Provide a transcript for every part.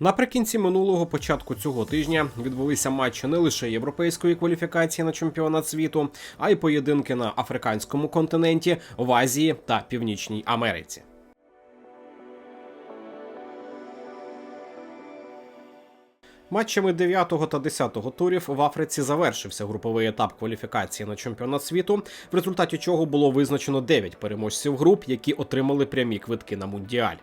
Наприкінці минулого початку цього тижня відбулися матчі не лише європейської кваліфікації на чемпіонат світу, а й поєдинки на африканському континенті, в Азії та Північній Америці. Матчами 9 та 10 турів в Африці завершився груповий етап кваліфікації на чемпіонат світу, в результаті чого було визначено 9 переможців груп, які отримали прямі квитки на мундіаль.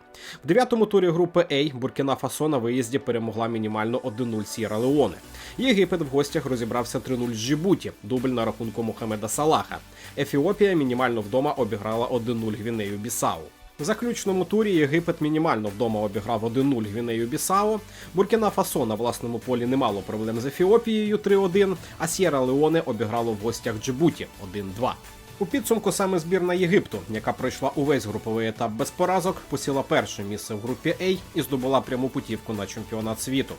В 9-му турі групи А Буркіна Фасо на виїзді перемогла мінімально 1-0 Сіра Леоне. Єгипет в гостях розібрався 3-0 з Джибуті, дубль на рахунку Мохамеда Салаха. Ефіопія мінімально вдома обіграла 1-0 Гвінею Бісау. В заключному турі Єгипет мінімально вдома обіграв 1-0 Гвінею Бісао. Буркіна Фасо на власному полі не мало проблем з Ефіопією 3-1, а Сєра Леоне обіграло в гостях Джибуті 1-2. У підсумку саме збірна Єгипту, яка пройшла увесь груповий етап без поразок, посіла перше місце в групі А і здобула пряму путівку на чемпіонат світу.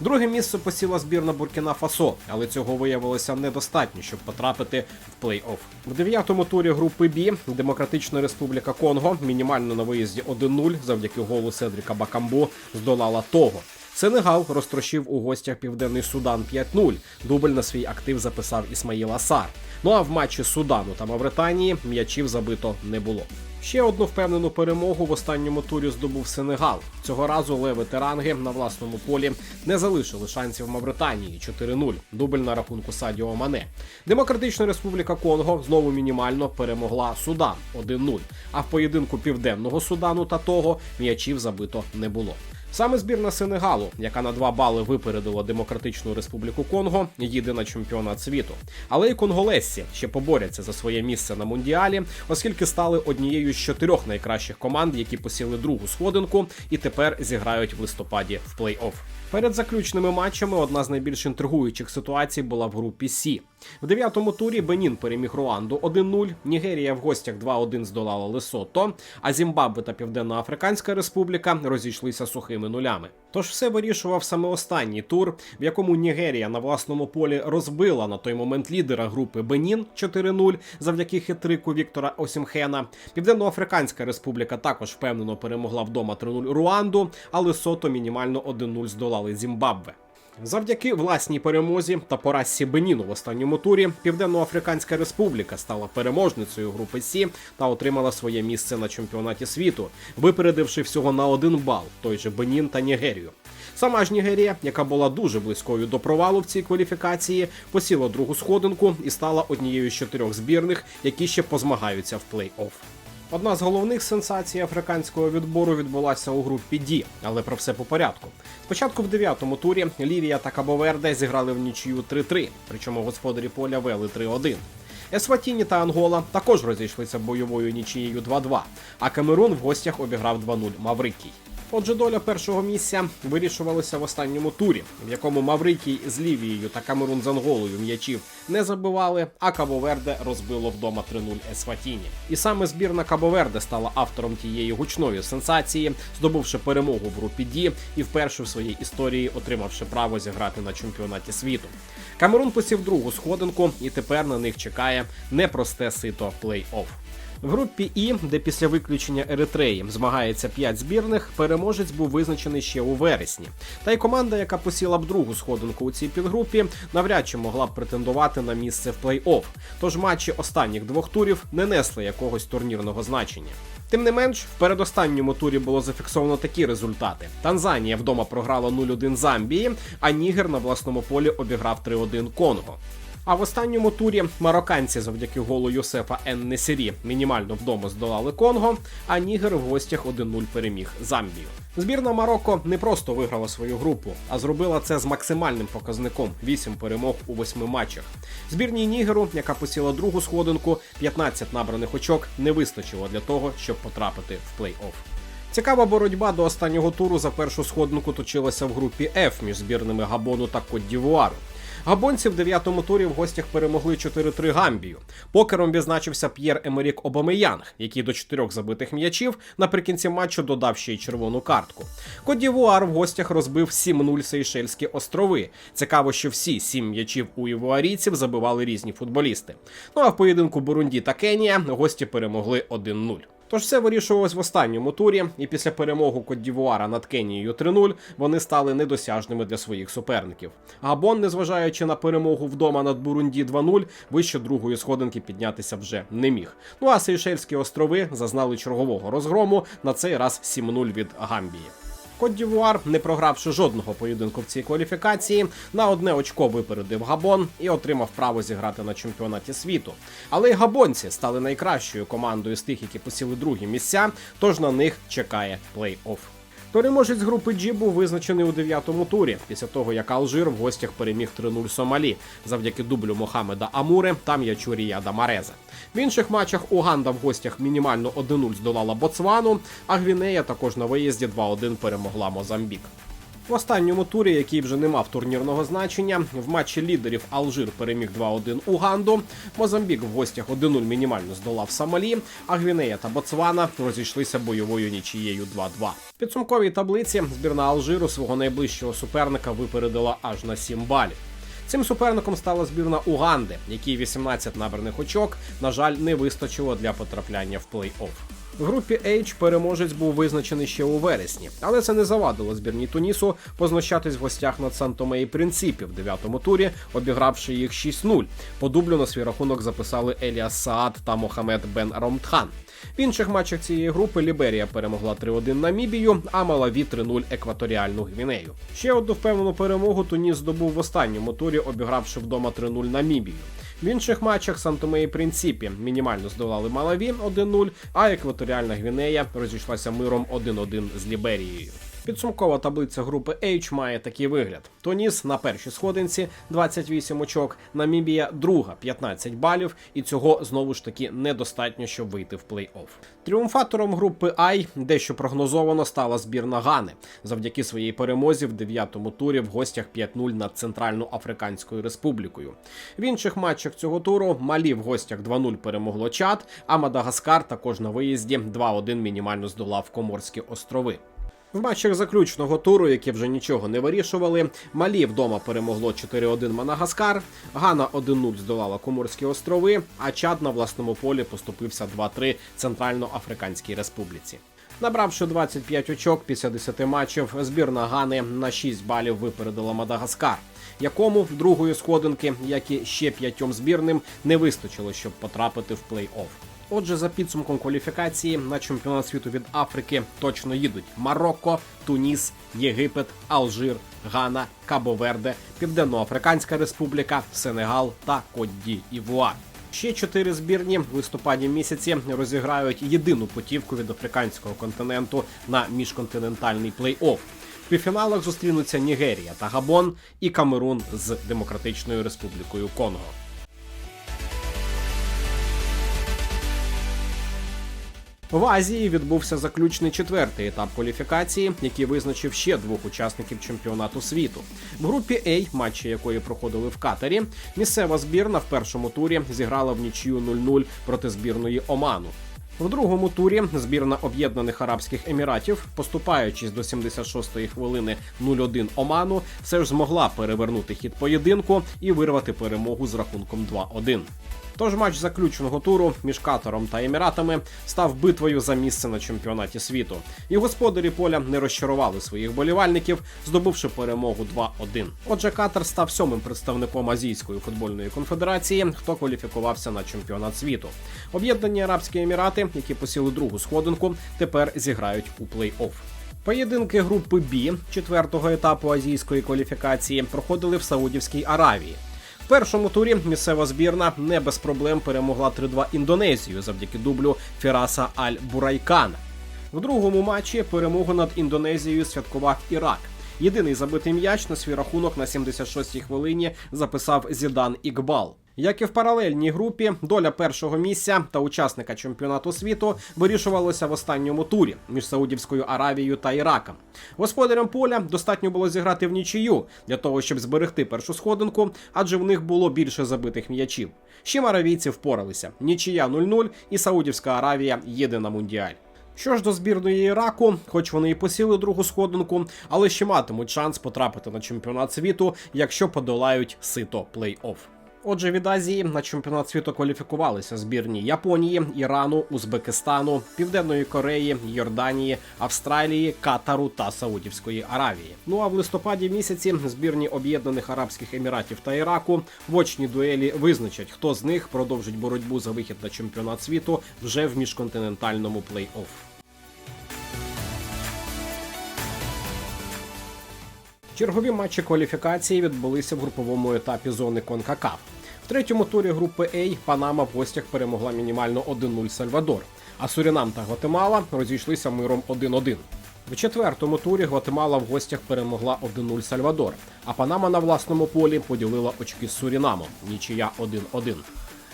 Друге місце посіла збірна Буркіна Фасо, але цього виявилося недостатньо, щоб потрапити в плей-офф. В дев'ятому турі групи Бі Демократична Республіка Конго мінімально на виїзді 1-0 завдяки голу Седріка Бакамбу здолала того. Сенегал розтрощив у гостях Південний Судан 5-0. Дубль на свій актив записав Ісмаїл Асар. Ну а в матчі Судану та Мавританії м'ячів забито не було. Ще одну впевнену перемогу в останньому турі здобув Сенегал. Цього разу леви Теранги на власному полі не залишили шансів Мавританії 4-0. Дубль на рахунку Садіо Мане. Демократична Республіка Конго знову мінімально перемогла Судан 1-0. А в поєдинку Південного Судану та того м'ячів забито не було. Саме збірна Сенегалу, яка на 2 бали випередила Демократичну Республіку Конго, їде на чемпіонат світу. Але й конголезці ще поборяться за своє місце на мундіалі, оскільки стали однією з чотирьох найкращих команд, які посіли другу сходинку, і тепер зіграють в листопаді в плей-офф. Перед заключними матчами одна з найбільш інтригуючих ситуацій була в групі Сі. В дев'ятому турі Бенін переміг Руанду 1-0, Нігерія в гостях 2-1 здолала Лесото, а Зімбабве та Південноафриканська Республіка розійшлися сухими нулями. Тож все вирішував саме останній тур, в якому Нігерія на власному полі розбила на той момент лідера групи Бенін 4-0 завдяки хитрику Віктора Осімхена. Південноафриканська Республіка також впевнено перемогла вдома 3-0 Руанду, а Лесото мінімально 1-0 здолали Зімбабве. Завдяки власній перемозі та поразці Беніну в останньому турі Південноафриканська Республіка стала переможницею групи Сі та отримала своє місце на чемпіонаті світу, випередивши всього на один бал той же Бенін та Нігерію. Сама ж Нігерія, яка була дуже близькою до провалу в цій кваліфікації, посіла другу сходинку і стала однією з чотирьох збірних, які ще позмагаються в плей-офф. Одна з головних сенсацій африканського відбору відбулася у групі Ді, але про все по порядку. Спочатку в дев'ятому турі Лівія та Кабоверде зіграли в нічию 3-3, причому господарі поля вели 3-1. Есватіні та Ангола також розійшлися бойовою нічією 2-2, а Камерун в гостях обіграв 2-0 Маврикій. Отже, доля першого місця вирішувалася в останньому турі, в якому Маврикій з Лівією та Камерун з Анголою м'ячів не забивали, а Кабоверде розбило вдома 3-0 Есватіні. І саме збірна Кабоверде стала автором тієї гучної сенсації, здобувши перемогу в групі Ді і вперше в своїй історії отримавши право зіграти на чемпіонаті світу. Камерун посів другу сходинку, і тепер на них чекає непросте сито плей-офф. В групі І, де після виключення Еритреї змагається 5 збірних, переможець був визначений ще у вересні. Та й команда, яка посіла б другу сходинку у цій підгрупі, навряд чи могла б претендувати на місце в плей-офф. Тож матчі останніх двох турів не несли якогось турнірного значення. Тим не менш, в передостанньому турі було зафіксовано такі результати: Танзанія вдома програла 0-1 Замбії, а Нігер на власному полі обіграв 3-1 Конго. А в останньому турі марокканці завдяки голу Йосефа Ен-Несері мінімально вдома здолали Конго, а Нігер в гостях 1-0 переміг Замбію. Збірна Марокко не просто виграла свою групу, а зробила це з максимальним показником 8 перемог у 8 матчах. Збірній Нігеру, яка посіла другу сходинку, 15 набраних очок не вистачило для того, щоб потрапити в плей-офф. Цікава боротьба до останнього туру за першу сходинку точилася в групі F між збірними Габону та Кот-Дівуару. Габонці в дев'ятому турі в гостях перемогли 4-3 Гамбію. Покером відзначився П'єр Емерік Обамеянг, який до чотирьох забитих м'ячів наприкінці матчу додав ще й червону картку. Кодівуар в гостях розбив 7-0 Сейшельські острови. Цікаво, що всі сім м'ячів у івуарійців забивали різні футболісти. Ну а в поєдинку Бурунді та Кенія гості перемогли 1-0. Тож все вирішувалось в останньому турі, і після перемоги Кот-Дівуара над Кенією 3-0 вони стали недосяжними для своїх суперників. Габон, незважаючи на перемогу вдома над Бурунді 2-0, вище другої сходинки піднятися вже не міг. Ну а Сейшельські острови зазнали чергового розгрому на цей раз 7-0 від Гамбії. Кот Дівуар, не програвши жодного поєдинку в цій кваліфікації, на одне очко випередив Габон і отримав право зіграти на чемпіонаті світу. Але й габонці стали найкращою командою з тих, які посіли другі місця, тож на них чекає плей-офф. Переможець групи G був визначений у дев'ятому турі, після того як Алжир в гостях переміг 3-0 Сомалі завдяки дублю Мохамеда Амури та М'ячурія Дамареза. В інших матчах Уганда в гостях мінімально 1-0 здолала Боцвану, а Гвінея також на виїзді 2-1 перемогла Мозамбік. В останньому турі, який вже не мав турнірного значення, в матчі лідерів Алжир переміг 2-1 Уганду. Мозамбік в гостях 1-0 мінімально здолав Сомалі, а Гвінея та Боцвана розійшлися бойовою нічією 2-2. Підсумковій таблиці збірна Алжиру свого найближчого суперника випередила аж на 7 балів. Цим суперником стала збірна Уганди, якій 18 набраних очок, на жаль, не вистачило для потрапляння в плей-офф. В групі H переможець був визначений ще у вересні, але це не завадило збірній Тунісу познущатись в гостях над Сантоме і Принципі в дев'ятому турі, обігравши їх 6-0. По дублю на свій рахунок записали Еліас Саад та Мохамед Бен Ромтхан. В інших матчах цієї групи Ліберія перемогла 3-1 Намібію, а Малаві 3-0 екваторіальну Гвінею. Ще одну впевнену перемогу Туніс здобув в останньому турі, обігравши вдома 3-0 Намібію. В інших матчах Сантоме і Принципі мінімально здолали Малаві 1-0, а екваторіальна Гвінея розійшлася миром 1-1 з Ліберією. Підсумкова таблиця групи H має такий вигляд: Тоніс на першій сходинці 28 очок, Намібія друга 15 балів, і цього знову ж таки недостатньо, щоб вийти в плей-офф. Тріумфатором групи I дещо прогнозовано стала збірна Гани завдяки своїй перемозі в дев'ятому турі в гостях 5-0 над Центральноафриканською Республікою. В інших матчах цього туру Малі в гостях 2-0 перемогло Чад, а Мадагаскар також на виїзді 2-1 мінімально здолав Коморські острови. В матчах заключного туру, які вже нічого не вирішували, Малі вдома перемогло 4-1 Мадагаскар, Гана 1-0 здолала Коморські острови, а Чад на власному полі поступився 2-3 Центральноафриканській Республіці. Набравши 25 очок після 10 матчів, збірна Гани на 6 балів випередила Мадагаскар, якому другої сходинки, як і ще п'ятьом збірним, не вистачило, щоб потрапити в плей-офф. Отже, за підсумком кваліфікації на чемпіонат світу від Африки точно їдуть Марокко, Туніс, Єгипет, Алжир, Гана, Кабо-Верде, Південноафриканська Республіка, Сенегал та Кот-Ді Івуар. Ще чотири збірні в листопаді місяці розіграють єдину путівку від африканського континенту на міжконтинентальний плей-офф. В півфіналах зустрінуться Нігерія та Габон і Камерун з Демократичною Республікою Конго. В Азії відбувся заключний четвертий етап кваліфікації, який визначив ще двох учасників чемпіонату світу. В групі А, матчі якої проходили в Катарі, місцева збірна в першому турі зіграла в нічию 0-0 проти збірної Оману. В другому турі збірна Об'єднаних Арабських Еміратів, поступаючись до 76-ї хвилини 0-1 Оману, все ж змогла перевернути хід поєдинку і вирвати перемогу з рахунком 2-1. Тож матч заключного туру між Катаром та Еміратами став битвою за місце на чемпіонаті світу. І господарі поля не розчарували своїх болівальників, здобувши перемогу 2-1. Отже, Катар став сьомим представником Азійської футбольної конфедерації, хто кваліфікувався на чемпіонат світу. Об'єднані Арабські Емірати, які посіли другу сходинку, тепер зіграють у плей-офф. Поєдинки групи Б четвертого етапу азійської кваліфікації проходили в Саудівській Аравії. В першому турі місцева збірна не без проблем перемогла 3-2 Індонезію завдяки дублю Фіраса Аль Бурайкана. В другому матчі перемогу над Індонезією святкував Ірак. Єдиний забитий м'яч на свій рахунок на 76-й хвилині записав Зідан Ікбал. Як і в паралельній групі, доля першого місця та учасника чемпіонату світу вирішувалася в останньому турі між Саудівською Аравією та Іраком. Господарям поля достатньо було зіграти в нічию для того, щоб зберегти першу сходинку, адже в них було більше забитих м'ячів. Чим аравійці впоралися: нічия 0-0 і Саудівська Аравія їде на мундіаль. Що ж до збірної Іраку, хоч вони і посіли другу сходинку, але ще матимуть шанс потрапити на чемпіонат світу, якщо подолають сито плей-офф. Отже, від Азії на чемпіонат світу кваліфікувалися збірні Японії, Ірану, Узбекистану, Південної Кореї, Йорданії, Австралії, Катару та Саудівської Аравії. Ну а в листопаді місяці збірні Об'єднаних Арабських Еміратів та Іраку в очній дуелі визначать, хто з них продовжить боротьбу за вихід на чемпіонат світу вже в міжконтинентальному плей-офф. Чергові матчі кваліфікації відбулися в груповому етапі зони Конкакаф. В третьому турі групи А Панама в гостях перемогла мінімально 1-0 Сальвадор, а Сурінам та Гватемала розійшлися миром 1-1. В четвертому турі Гватемала в гостях перемогла 1-0 Сальвадор, а Панама на власному полі поділила очки з Сурінамом. Нічия 1-1.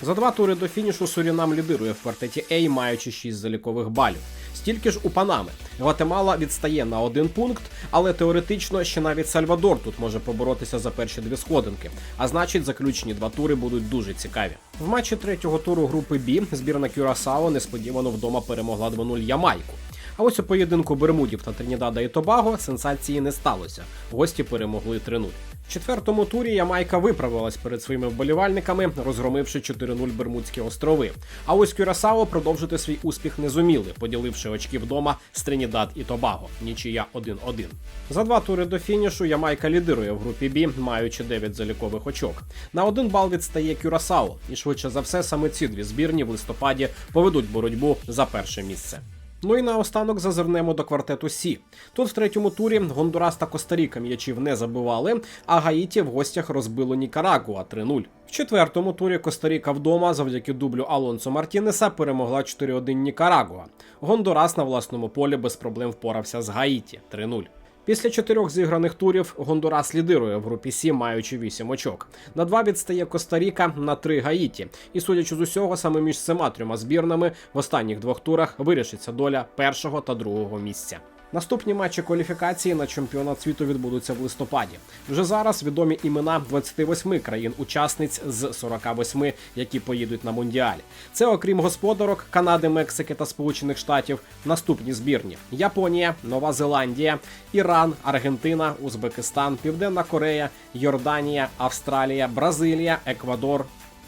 За два тури до фінішу Сурінам лідирує в квартеті А, маючи 6 залікових балів. Стільки ж у Панами. Гватемала відстає на один пункт, але теоретично ще навіть Сальвадор тут може поборотися за перші дві сходинки. А значить, заключні два тури будуть дуже цікаві. В матчі третього туру групи Бі збірна Кюрасао несподівано вдома перемогла 2-0 Ямайку. А ось у поєдинку Бермудів та Тринідада і Тобаго сенсації не сталося. Гості перемогли 3-0. В четвертому турі Ямайка виправилась перед своїми вболівальниками, розгромивши 4-0 Бермудські острови. А ось Кюрасао продовжити свій успіх не зуміли, поділивши очки вдома з Тринідад і Тобаго. Нічия 1-1. За два тури до фінішу Ямайка лідирує в групі Бі, маючи 9 залікових очок. На один бал відстає Кюрасао, і швидше за все саме ці дві збірні в листопаді поведуть боротьбу за перше місце. Ну і наостанок зазирнемо до квартету Сі. Тут в третьому турі Гондурас та Костаріка м'ячів не забивали, а Гаїті в гостях розбило Нікарагуа 3-0. В четвертому турі Коста-Ріка вдома завдяки дублю Алонсо Мартінеса перемогла 4-1 Нікарагуа. Гондурас на власному полі без проблем впорався з Гаїті 3-0. Після чотирьох зіграних турів Гондурас лідирує в групі Сі, маючи 8 очок. На два відстає Коста-Ріка, на три Гаїті. І судячи з усього, саме між цими трьома збірнами в останніх двох турах вирішиться доля першого та другого місця. Наступні матчі кваліфікації на чемпіонат світу відбудуться в листопаді. Вже зараз відомі імена 28 країн-учасниць з 48, які поїдуть на мундіалі. Це окрім господарок Канади, Мексики та Сполучених Штатів. Наступні збірні: Японія, Нова Зеландія, Іран, Аргентина, Узбекистан, Південна Корея, Йорданія, Австралія, Бразилія, Еквадор.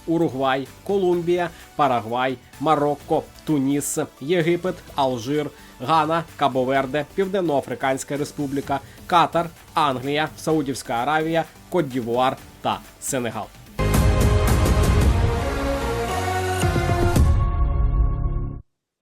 Уругвай, Колумбія, Парагвай, Марокко, Туніс, Єгипет, Алжир, Гана, Кабоверде, Південноафриканська Республіка, Катар, Англія, Саудівська Аравія, Кот-Дівуар та Сенегал.